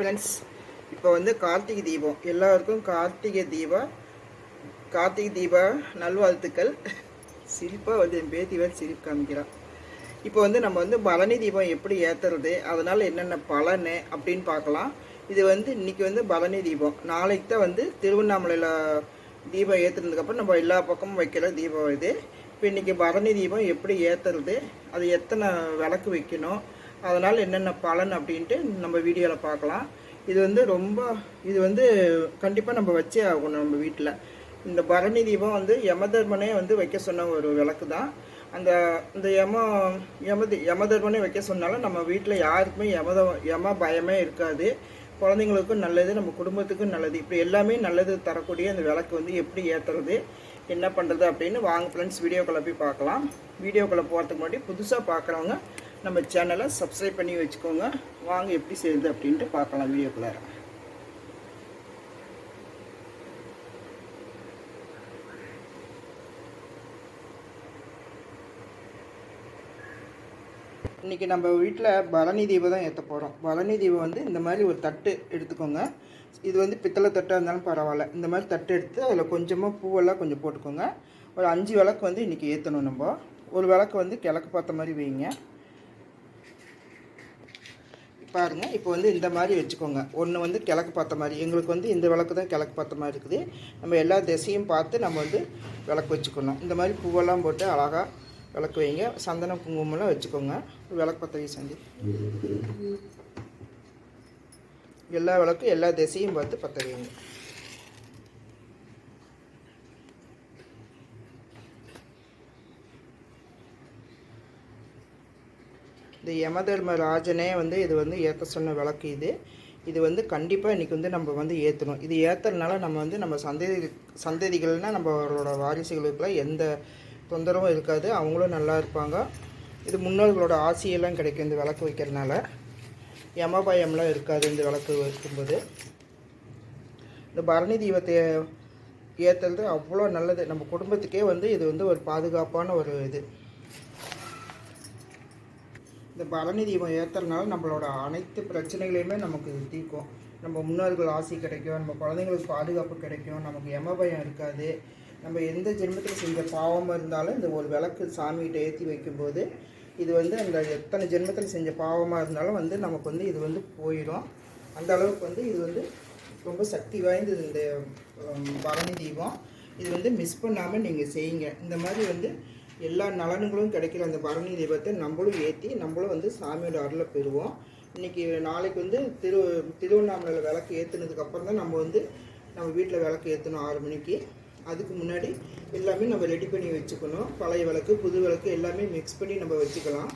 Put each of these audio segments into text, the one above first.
Friends இப்போ வந்து கார்த்திகை தீபம். எல்லாருக்கும் கார்த்திகை தீபம் கார்த்திகை தீபா நல்வாழ்த்துக்கள். சிரிப்பாக வந்து என் பேத்தி வேறு சிரிப்பு காமிக்கிறான் இப்போ வந்து நம்ம வந்து பரணி தீபம் எப்படி ஏற்றுறது அதனால் என்னென்ன பலன் அப்படின்னு பார்க்கலாம். இது வந்து இன்னைக்கு வந்து பரணி தீபம். நாளைக்கு தான் வந்து திருவண்ணாமலையில் தீபம் ஏற்றுனதுக்கப்புறம் நம்ம எல்லா பக்கமும் வைக்கிற தீபம் இது. இப்போ இன்றைக்கி பரணி தீபம் எப்படி ஏற்றுறது அது எத்தனை விளக்கு வைக்கணும் அதனால் என்னென்ன பலன் அப்படின்ட்டு நம்ம வீடியோவில் பார்க்கலாம். இது வந்து ரொம்ப இது வந்து கண்டிப்பாக நம்ம வச்சே ஆகணும் நம்ம வீட்டில் இந்த பரணி தீபம் வந்து யமதர்மனே வந்து வைக்க சொன்ன ஒரு விளக்கு தான். அந்த இந்த யம யமதி யமதர்மனே வைக்க சொன்னாலும் நம்ம வீட்டில் யாருக்குமே யமத யம பயமே இருக்காது. குழந்தைங்களுக்கும் நல்லது நம்ம குடும்பத்துக்கும் நல்லது. இப்படி எல்லாமே நல்லது தரக்கூடிய அந்த விளக்கு வந்து எப்படி ஏற்றுறது என்ன பண்ணுறது அப்படின்னு வாங்க ஃப்ரெண்ட்ஸ் வீடியோக்குள்ளே போய் பார்க்கலாம். வீடியோக்குள்ளே போகிறதுக்கு முன்னாடி புதுசாக பார்க்குறவங்க நம்ம சேனலை சப்ஸ்கிரைப் பண்ணி வச்சுக்கோங்க. வாங்க எப்படி செய்யுது அப்படின்ட்டு பார்க்கலாம் வீடியோக்குள்ளே. இன்றைக்கி நம்ம வீட்டில் பழனி தீபம் தான் ஏற்ற போகிறோம் பழனி தீபம் வந்து இந்த மாதிரி ஒரு தட்டு எடுத்துக்கோங்க. இது வந்து பித்தளை தட்டாக இருந்தாலும் பரவாயில்ல. இந்த மாதிரி தட்டு எடுத்து அதில் கொஞ்சமாக பூவெல்லாம் கொஞ்சம் போட்டுக்கோங்க. ஒரு அஞ்சு விளக்கு வந்து இன்றைக்கி ஏற்றணும் நம்ம. ஒரு விளக்கு வந்து கிழக்கு பார்த்த மாதிரி வைங்க. பாருங்கள் இப்போ வந்து இந்த மாதிரி வச்சுக்கோங்க. ஒன்று வந்து கிழக்கு பார்த்த மாதிரி. எங்களுக்கு வந்து இந்த விளக்கு தான் கிழக்கு பார்த்த மாதிரி இருக்குது. நம்ம எல்லா திசையும் பார்த்து நம்ம வந்து விளக்கு வச்சுக்கணும். இந்த மாதிரி பூவெல்லாம் போட்டு அழகாக விளக்கு வைங்க. சந்தன குங்குமம்லாம் வச்சுக்கோங்க. விளக்கு பற்ற சந்தி. எல்லா விளக்கும் எல்லா திசையும் பார்த்து பற்ற வைங்க இந்த யமதர்ம ராஜனே வந்து இது வந்து ஏற்ற சொன்ன விளக்கு இது. இது வந்து கண்டிப்பாக இன்றைக்கி வந்து நம்ம வந்து ஏற்றணும் இது ஏற்றுறதுனால நம்ம வந்து நம்ம சந்ததி சந்ததிகள்னால் நம்மளோட வாரிசுகளுக்கெல்லாம் எந்த தொந்தரவும் இருக்காது. அவங்களும் நல்லா இருப்பாங்க. இது முன்னோர்களோட ஆசையெல்லாம் கிடைக்கும் இந்த விளக்கு வைக்கிறதுனால. யமபயம்லாம் இருக்காது இந்த விளக்கு வைக்கும்போது. இந்த பரணி தீபத்தை ஏற்றுறது அவ்வளோ நல்லது. நம்ம குடும்பத்துக்கே வந்து இது வந்து ஒரு பாதுகாப்பான ஒரு இது. இந்த பரணி தீபம் ஏற்றுறதுனால நம்மளோட அனைத்து பிரச்சனைகளையுமே நமக்கு தீர்க்கும். நம்ம முன்னோர்கள் ஆசை கிடைக்கும் நம்ம குழந்தைங்களுக்கு பாதுகாப்பு கிடைக்கும் நமக்கு எம பயம் இருக்காது. நம்ம எந்த ஜென்மத்தில் செஞ்ச பாவமாக இருந்தாலும் இந்த ஒரு விளக்கு சாமிகிட்ட ஏற்றி வைக்கும்போது இது வந்து அந்த எத்தனை ஜென்மத்தில் செஞ்ச பாவமாக இருந்தாலும் வந்து நமக்கு வந்து இது வந்து போயிடும். அந்த அளவுக்கு வந்து இது வந்து ரொம்ப சக்தி வாய்ந்தது இந்த பரணி தீபம். இது வந்து மிஸ் பண்ணாமல் நீங்கள் செய்யுங்க. இந்த மாதிரி வந்து எல்லா நலன்களும் கிடைக்கிற அந்த பரணி தீபத்தை நம்மளும் ஏற்றி நம்மளும் வந்து சாமியோட அருளை பெறுவோம். இன்றைக்கி நாளைக்கு வந்து திரு திருவண்ணாமலையில் விளக்கு ஏற்றுனதுக்கு அப்புறம் தான் நம்ம வந்து நம்ம வீட்டில் விளக்கு ஏற்றணும் ஆறு மணிக்கு. அதுக்கு முன்னாடி எல்லாமே நம்ம ரெடி பண்ணி வச்சுக்கணும். பழைய விளக்கு புது விளக்கு எல்லாமே மிக்ஸ் பண்ணி நம்ம வச்சுக்கலாம்.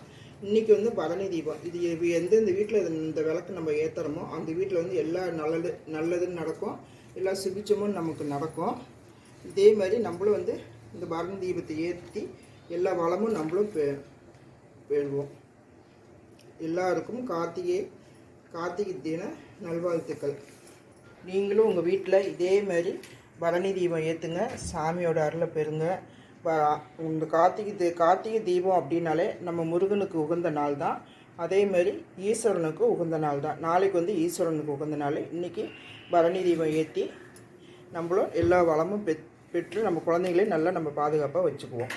இன்றைக்கி வந்து பரணி தீபம். இது எந்தெந்த வீட்டில் இந்த விளக்கு நம்ம ஏற்றுறோமோ அந்த வீட்டில் வந்து எல்லா நல்லது நல்லதுன்னு நடக்கும். எல்லா சுபிச்சமும் நமக்கு நடக்கும். இதே மாதிரி நம்மளும் வந்து இந்த பரணி தீபத்தை ஏற்றி எல்லா வளமும் நம்மளும் பெ பெறுவோம் எல்லாருக்கும் கார்த்திகை கார்த்திகை தின நல்வாழ்த்துக்கள். நீங்களும் உங்கள் வீட்டில் இதே மாதிரி பரணி தீபம் ஏற்றுங்க சாமியோட அருளை பெறுங்க. இந்த கார்த்திகை தீ கார்த்திகை தீபம் அப்படின்னாலே நம்ம முருகனுக்கு உகந்த நாள் தான். அதே மாதிரி ஈஸ்வரனுக்கு உகந்த நாள் தான். நாளைக்கு வந்து ஈஸ்வரனுக்கு உகந்த நாள். இன்றைக்கி பரணி தீபம் ஏற்றி நம்மளும் எல்லா வளமும் பெற் பெற்று நம்ம குழந்தைங்களையும் நல்லா நம்ம பாதுகாப்பாக வச்சுக்குவோம்.